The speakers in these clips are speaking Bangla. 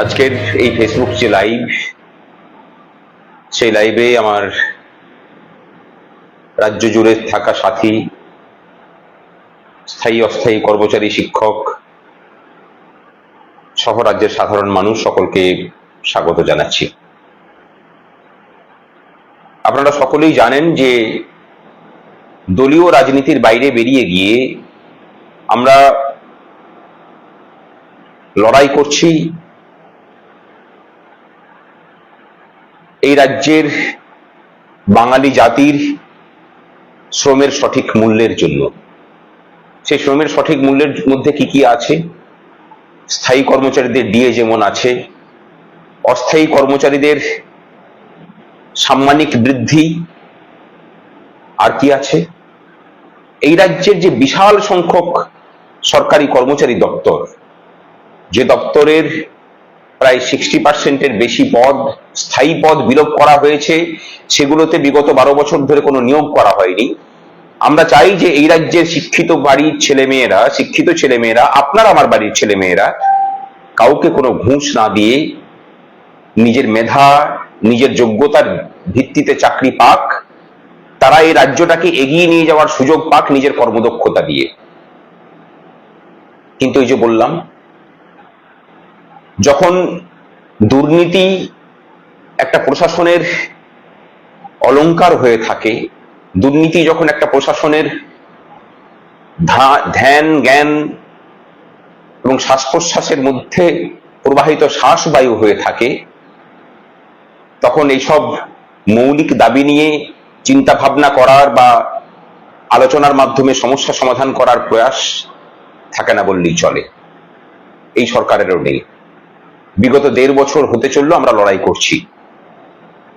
আজকের এই ফেসবুক যে লাইভ সেই লাইভে আমার রাজ্য জুড়ে থাকা সাথী, স্থায়ী, অস্থায়ী কর্মচারী, শিক্ষক, সহ রাজ্যের সাধারণ মানুষ সকলকে স্বাগত জানাচ্ছি। আপনারা সকলেই জানেন যে দলীয় রাজনীতির বাইরে বেরিয়ে গিয়ে আমরা লড়াই করছি এই রাজ্যের বাঙালি জাতির শ্রমের সঠিক মূল্যের জন্য। সেই শ্রমের সঠিক মূল্যের মধ্যে কি কি আছে? স্থায়ী কর্মচারীদের ডিএ যেমন আছে, অস্থায়ী কর্মচারীদের সাম্মানিক বৃদ্ধি আর কি আছে? এই রাজ্যের যে বিশাল সংখ্যক সরকারি কর্মচারী দপ্তর, যে দপ্তরের প্রায় সিক্সটি পার্সেন্টের বেশি পদ, স্থায়ী পদ বিলোপ করা হয়েছে। সেগুলোতে বিগত বারো বছর ধরে কোনো নিয়োগ করা হয়নি। আমরা চাই যে এই রাজ্যের শিক্ষিত বাড়ির ছেলেমেয়েরা, শিক্ষিত ছেলেমেয়েরা, আপনার আমার বাড়ির ছেলেমেয়েরা, কাউকে কোনো ঘুষ না দিয়ে নিজের মেধা, নিজের যোগ্যতার ভিত্তিতে চাকরি পাক। তারা এই রাজ্যটাকে এগিয়ে নিয়ে যাওয়ার সুযোগ পাক নিজের কর্মদক্ষতা দিয়ে। কিন্তু এই যে বললাম যখন দুর্নীতি একটা প্রশাসনের অলংকার হয়ে থাকে, দুর্নীতি যখন একটা প্রশাসনের ধ্যান, জ্ঞান এবং শ্বাস প্রশ্বাসের মধ্যে প্রবাহিত শ্বাস বায়ু হয়ে থাকে, তখন এইসব মৌলিক দাবি নিয়ে চিন্তা ভাবনা করার বা আলোচনার মাধ্যমে সমস্যা সমাধান করার প্রয়াস থাকে না বললেই চলে। এই সরকারেরও নেই। বিগত দেড় বছর হতে চলল আমরা লড়াই করছি।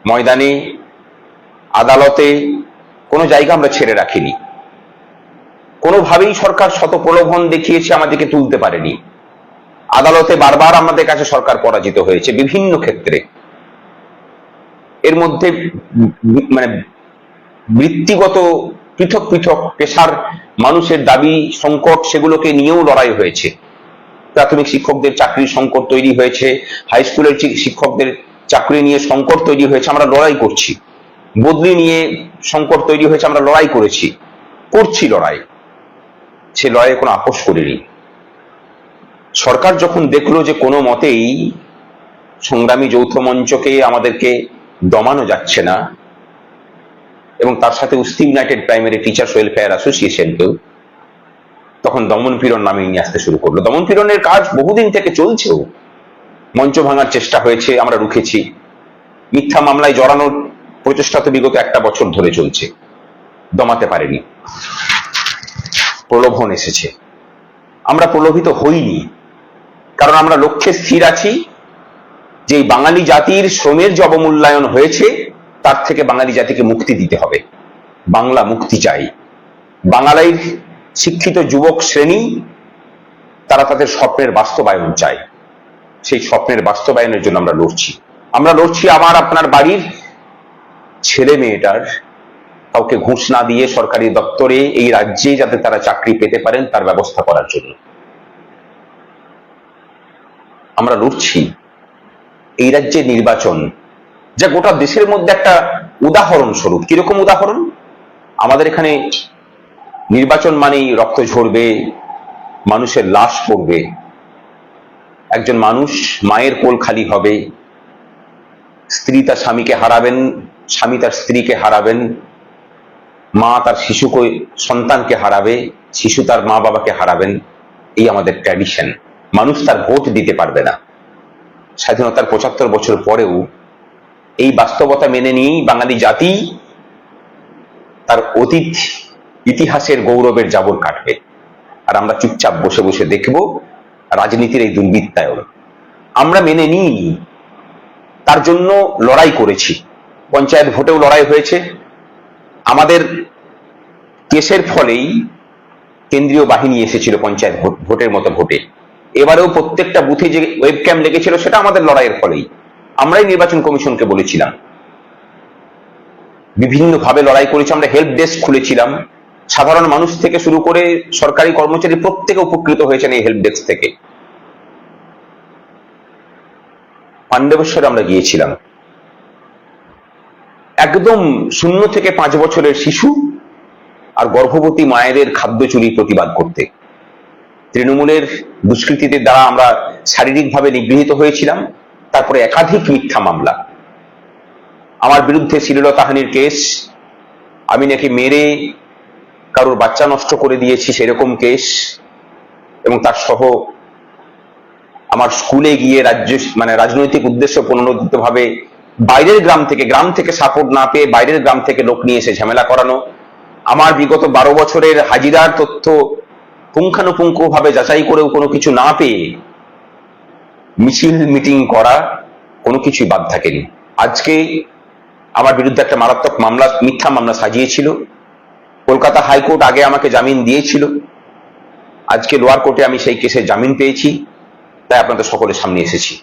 ময়দানে, আদালতে কোনো জায়গা আমরা ছেড়ে রাখিনি। কোনোভাবেই সরকার শত প্রলোভন দেখিয়েছে, আমাদেরকে তুলতে পারেনি। আদালতে বারবার আমাদের কাছে সরকার পরাজিত হয়েছে, বিভিন্ন ক্ষেত্রে। এর মধ্যে মানে বৃত্তিগত পৃথক পৃথক পেশার মানুষের দাবি, সংকট, সেগুলোকে নিয়েও লড়াই হয়েছে। প্রাথমিক শিক্ষকদের চাকরির সংকট তৈরি হয়েছে হাই স্কুলের শিক্ষকদের চাকরি নিয়ে সংকট তৈরি হয়েছে, আমরা লড়াই করছি। বদলি নিয়ে সংকট তৈরি হয়েছে, আমরা লড়াই করেছি। করছি লড়াই। সে লড়াইয়ে কোনো আপোষ করিনি। সরকার যখন দেখল যে কোনো মতেই সংগ্রামী যৌথ মঞ্চকে আমাদেরকে দমানো যাচ্ছে না, এবং তার সাথে উস্তি ইউনাইটেড প্রাইমারি টিচার্স ওয়েলফেয়ার অ্যাসোসিয়েশনকেও তখন দমন পীড়ন নামিয়ে নিয়ে আসতে শুরু করল। দমন পীড়নের কাজ বহুদিন থেকে চলছেও। মঞ্চ ভাঙার চেষ্টা হয়েছে, আমরা রুখেছি। মিথ্যা মামলায় জড়ানোর প্রচেষ্টা তো বিগত একটা বছর ধরে চলছে। দমাতে পারেনি। প্রলোভন এসেছে। আমরা প্রলোভিত হইনি। কারণ আমরা লক্ষ্যে স্থির আছি যে বাঙালি জাতির শ্রমের যে অবমূল্যায়ন হয়েছে, তার থেকে বাঙালি জাতিকে মুক্তি দিতে হবে। বাংলা মুক্তি চাই। বাঙালির শিক্ষিত যুবক শ্রেণি, তারা তাদের স্বপ্নের বাস্তবায়ন চায়। সেই স্বপ্নের বাস্তবায়নের জন্য আমরা লড়ছি। আমরা লড়ছি আমার, আপনার বাড়ির ছেলে মেয়েটার। কাউকে ঘুষ না দিয়ে সরকারি দপ্তরে, এই রাজ্যে যাতে তারা চাকরি পেতে পারেন, তার ব্যবস্থা করার জন্য। আমরা লড়ছি। এই রাজ্যে নির্বাচন, যা গোটা দেশের মধ্যে একটা উদাহরণ স্বরূপ কীরকম উদাহরণ? আমাদের এখানে নির্বাচন মানেই রক্ত ঝরবে, মানুষের লাশ পড়বে। একজন মানুষ মায়ের কোল খালি হবে, স্ত্রী তার স্বামীকে হারাবেন, স্বামী তার স্ত্রীকে হারাবেন, মা তার শিশুকে সন্তানকে হারাবে, শিশু তার মা বাবাকে হারাবেন, এই আমাদের ট্র্যাডিশন মানুষ তার ভোট দিতে পারবে না। স্বাধীনতার পঁচাত্তর বছর পরেও এই বাস্তবতা মেনে নিয়েই বাঙালি জাতি তার অতীত ইতিহাসের গৌরবের জাবর কাটবে। আর আমরা চুপচাপ বসে বসে দেখব রাজনীতির এই দুর্বৃত্তায়ন। আমরা মেনে নিই, তার জন্য লড়াই করেছি। পঞ্চায়েত ভোটেও লড়াই হয়েছে। আমাদের কেসের ফলেই কেন্দ্রীয় বাহিনী এসেছিল পঞ্চায়েত ভোটের মতো ভোটে। এবারেও প্রত্যেকটা বুথে যে ওয়েব ক্যাম লেগেছিল, সেটা আমাদের লড়াইয়ের ফলেই। আমরাই নির্বাচন কমিশনকে বলেছিলাম। বিভিন্নভাবে লড়াই করেছি, আমরা হেল্প ডেস্ক খুলেছিলাম। সাধারণ মানুষ থেকে শুরু করে সরকারি কর্মচারী প্রত্যেকে উপকৃত হয়েছেন এই হেল্প ডেস্ক থেকে। পাণ্ডবেশ্বরে আমরা গিয়েছিলাম। একদম শূন্য থেকে পাঁচ বছরের শিশু আর গর্ভবতী মায়েদের খাদ্য চুরি প্রতিবাদ করতে। তৃণমূলের দুষ্কৃতীদের দ্বারা আমরা শারীরিকভাবে নিগৃহীত হয়েছিলাম, তারপরে একাধিক মিথ্যা মামলা। আমার বিরুদ্ধে শ্লীলতাহানির কেস, আমি নাকি মেরে কারোর বাচ্চা নষ্ট করে দিয়েছি সেরকম কেস, এবং তার সহ আমার স্কুলে গিয়ে রাজ্য মানে রাজনৈতিক উদ্দেশ্য প্রণোদিত ভাবে বাইরের গ্রাম থেকে গ্রাম থেকে সাপোর্ট না পেয়ে বাইরের গ্রাম থেকে লোক নিয়ে এসে ঝামেলা করানো, আমার বিগত বারো বছরের হাজিরার তথ্য পুঙ্খানুপুঙ্খ ভাবে যাচাই করেও কোনো কিছু না পেয়ে মিছিল, মিটিং করা কোনো কিছুই বাদ থাকেনি। আজকে আমার বিরুদ্ধে একটা মারাত্মক মামলা, মিথ্যা মামলা সাজিয়েছিল। কলকাতা হাইকোর্ট আগে আমাকে জামিন দিয়েছিল। আজকে লোয়ার কোর্টে আমি সেই কেসে জামিন পেয়েছি, তাই আপনাদের সকলের সামনে এসেছি।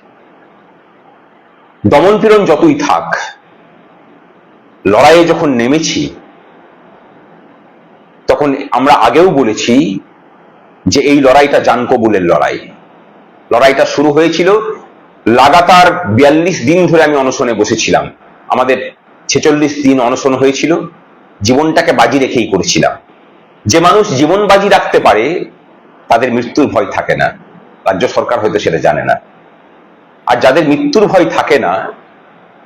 দমন পীড়ন যতই থাক, লড়াইয়ে যখন নেমেছি, তখন আমরা আগেও বলেছি যে এই লড়াইটা জান কবুলের লড়াই। লড়াইটা শুরু হয়েছিল, লাগাতার বিয়াল্লিশ দিন ধরে আমি অনশনে বসেছিলাম। আমাদের ছেচল্লিশ দিন অনশন হয়েছিল। জীবনটাকে বাজি রেখেই করেছিলাম। যে মানুষ জীবন বাজি রাখতে পারে, তাদের মৃত্যুর ভয় থাকে না। রাজ্য সরকার হয়তো সেটা জানে না। আর যাদের মৃত্যুর ভয় থাকে না,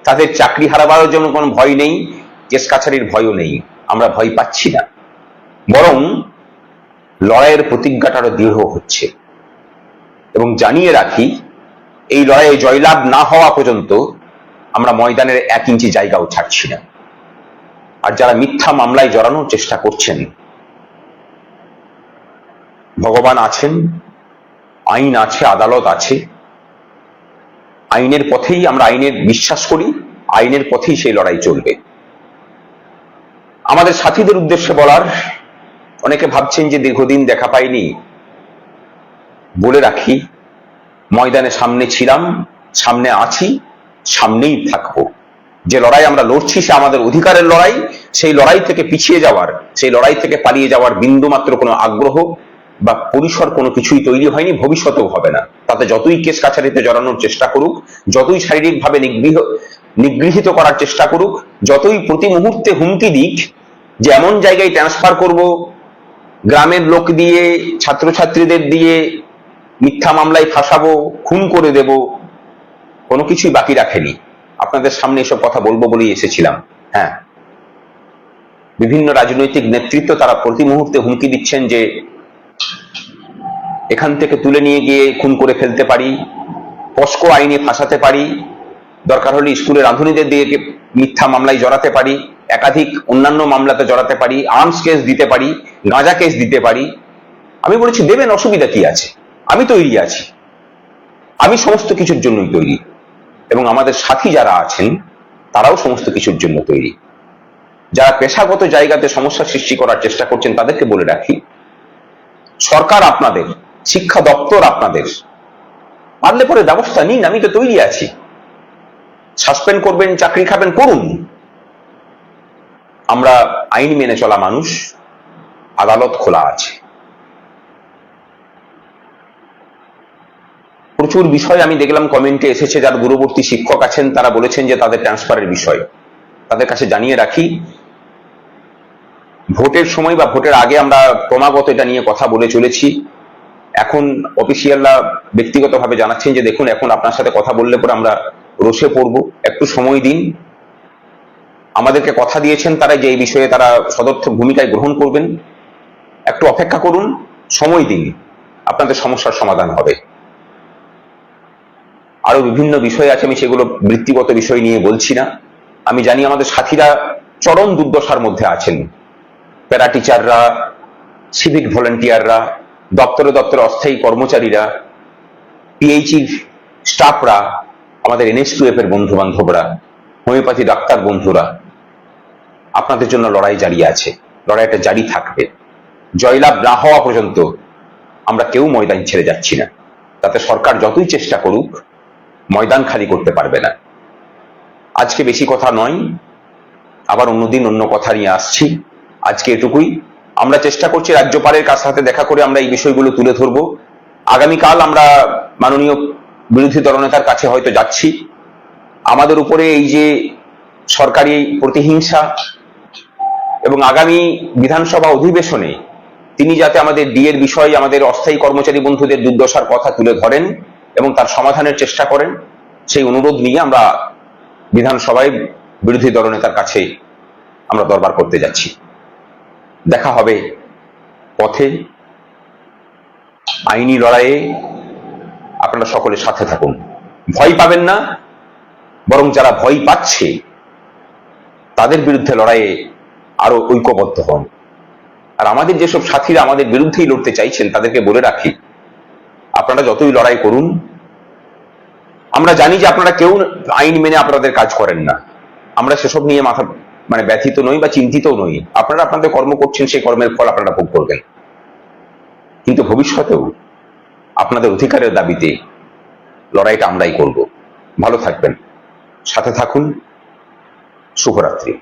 তাদের চাকরি হারাবার জন্য কোনো ভয় নেই, কেস কাছারির ভয়ও নেই। আমরা ভয় পাচ্ছি না। বরং লড়াইয়ের প্রতিজ্ঞাটারও দৃঢ় হচ্ছে। এবং জানিয়ে রাখি, এই লড়াইয়ে জয়লাভ না হওয়া পর্যন্ত আমরা ময়দানের এক ইঞ্চি জায়গাও ছাড়ছি না। আর যারা মিথ্যা মামলায় জড়ানোর চেষ্টা করছেন, ভগবান আছেন, আইন আছে, আদালত আছে, আইনের পথেই আমরা আইনের বিশ্বাস করি, আইনের পথেই সেই লড়াই চলবে। আমাদের সাথীদের উদ্দেশ্যে বলার, অনেকে ভাবছেন যে দীর্ঘদিন দেখা পাইনি। বলে রাখি, ময়দানে সামনে ছিলাম, সামনে আছি, সামনেই থাকব। যে লড়াই আমরা লড়ছি সে আমাদের অধিকারের লড়াই, সেই লড়াই থেকে পিছিয়ে যাওয়ার, সেই লড়াই থেকে পালিয়ে যাওয়ার বিন্দু মাত্র কোনো আগ্রহ বা পরিসর কোনো কিছুই তৈরি হয়নি, ভবিষ্যতেও হবে না। তাতে যতই কেস কাছারিতে জড়ানোর চেষ্টা করুক, যতই শারীরিকভাবে নিগৃহ, নিগৃহীত করার চেষ্টা করুক, যতই প্রতি মুহূর্তে হুমকি দিক, যে এমন জায়গায় ট্রান্সফার করব, গ্রামের লোক দিয়ে, ছাত্রছাত্রীদের দিয়ে, মিথ্যা মামলায় ফাঁসাবো, খুন করে দেব, কোনো কিছুই বাকি রাখেনি। আপনাদের সামনে এসব কথা বলব বলেই এসেছিলাম হ্যাঁ। বিভিন্ন রাজনৈতিক নেতৃত্ব তারা প্রতি মুহূর্তে হুমকি দিচ্ছেন যে, এখান থেকে তুলে নিয়ে গিয়ে খুন করে ফেলতে পারি, পস্কো আইনে ফাঁসাতে পারি, দরকার হলে স্কুলের রাঁধুনিদের দিয়ে মিথ্যা মামলায় জড়াতে পারি, একাধিক অন্যান্য মামলাতে জড়াতে পারি আর্মস কেস দিতে পারি, গাঁজা কেস দিতে পারি। আমি বলেছি, দেবেন, অসুবিধা কি আছে? আমি তৈরি আছি। আমি সমস্ত কিছুর জন্যই তৈরি। এবং আমাদের সাথী যারা আছেন, তারাও সমস্ত কিছুর জন্য তৈরি। যারা পেশাগত জায়গাতে সমস্যা সৃষ্টি করার চেষ্টা করছেন, তাদেরকে বলে রাখি, সরকার আপনাদের, শিক্ষা দপ্তর আপনাদের, পারলে পরে ব্যবস্থা নিন, আমি তো তৈরি আছি। সাসপেন্ড করবেন, চাকরি খাবেন, করুন। আমরা আইন মেনে চলা মানুষ, আদালত খোলা আছে। প্রচুর বিষয় আমি দেখলাম কমেন্টে এসেছে, যার দূরবর্তী শিক্ষক আছেন, তারা বলেছেন যে তাদের ট্রান্সফারের বিষয়। তাদের কাছে জানিয়ে রাখি, ভোটের সময় বা ভোটের আগে আমরা ক্রমাগত এটা নিয়ে কথা বলে চলেছি। এখন অফিসিয়ালরা ব্যক্তিগতভাবে জানাচ্ছেন যে দেখুন, এখন আপনার সাথে কথা বললে পরে আমরা রসে পড়ব। একটু সময় দিন। আমাদেরকে কথা দিয়েছেন তারা যে এই বিষয়ে তারা সদর্থক ভূমিকায় গ্রহণ করবেন। একটু অপেক্ষা করুন, সময় দিন। আপনাদের সমস্যার সমাধান হবে। আরও বিভিন্ন বিষয় আছে, আমি সেগুলো বৃত্তিগত বিষয় নিয়ে বলছি না। আমি জানি আমাদের সাথীরা চরম দুর্দশার মধ্যে আছেন। প্যারা টিচাররা, সিভিক ভলেন্টিয়াররা, দপ্তরে দপ্তরে অস্থায়ী কর্মচারীরা, পিএইচই স্টাফরা, আমাদের এনএসটুএফ এর বন্ধু বান্ধবরা হোমিওপ্যাথি ডাক্তার বন্ধুরা, আপনাদের জন্য লড়াই জারি আছে। লড়াইটা জারি থাকবে। জয়লাভ না হওয়া পর্যন্ত আমরা কেউ ময়দান ছেড়ে যাচ্ছি না। তাতে সরকার যতই চেষ্টা করুক ময়দান খালি করতে পারবে না। আজকে বেশি কথা নয়, আবার অন্যদিন অন্য কথা নিয়ে আসছি। আজকে এটুকুই। আমরা চেষ্টা করছি রাজ্যপালের কাছ সাথে দেখা করে আমরা এই বিষয়গুলো তুলে ধরবো। আগামীকাল আমরা মাননীয় বিরোধী দলনেতার কাছে হয়তো যাচ্ছি। আমাদের উপরে এই যে সরকারি প্রতিহিংসা এবং আগামী বিধানসভা অধিবেশনে তিনি যাতে আমাদের ডিএর বিষয়ে আমাদের অস্থায়ী কর্মচারী বন্ধুদের দুর্দশার কথা তুলে ধরেন এবং তার সমাধানের চেষ্টা করেন, সেই অনুরোধ নিয়ে আমরা বিধানসভায় বিরোধী দলনেতার কাছে আমরা দরবার করতে যাচ্ছি। দেখা হবে পথে, আইনি লড়াইয়ে আপনারা সকলে সাথে থাকুন। ভয় পাবেন না, বরং যারা ভয় পাচ্ছে, তাদের বিরুদ্ধে লড়াইয়ে আরও ঐক্যবদ্ধ হন। আর আমাদের যেসব সাথীরা আমাদের বিরুদ্ধেই লড়তে চাইছেন, তাদেরকে বলে রাখি আপনারা যতই লড়াই করুন, আমরা জানি যে আপনারা কেউ আইন মেনে আপনাদের কাজ করেন না। আমরা সেসব নিয়ে মাথা মানে ব্যথিত নই বা চিন্তিত নই। আপনারা আপনাদের কর্ম করছেন, সেই কর্মের ফল আপনারা ভোগ করবেন। কিন্তু ভবিষ্যতেও আপনাদের অধিকারের দাবিতে লড়াইটা আমরাই করব। ভালো থাকবেন। সাথে থাকুন। শুভরাত্রি।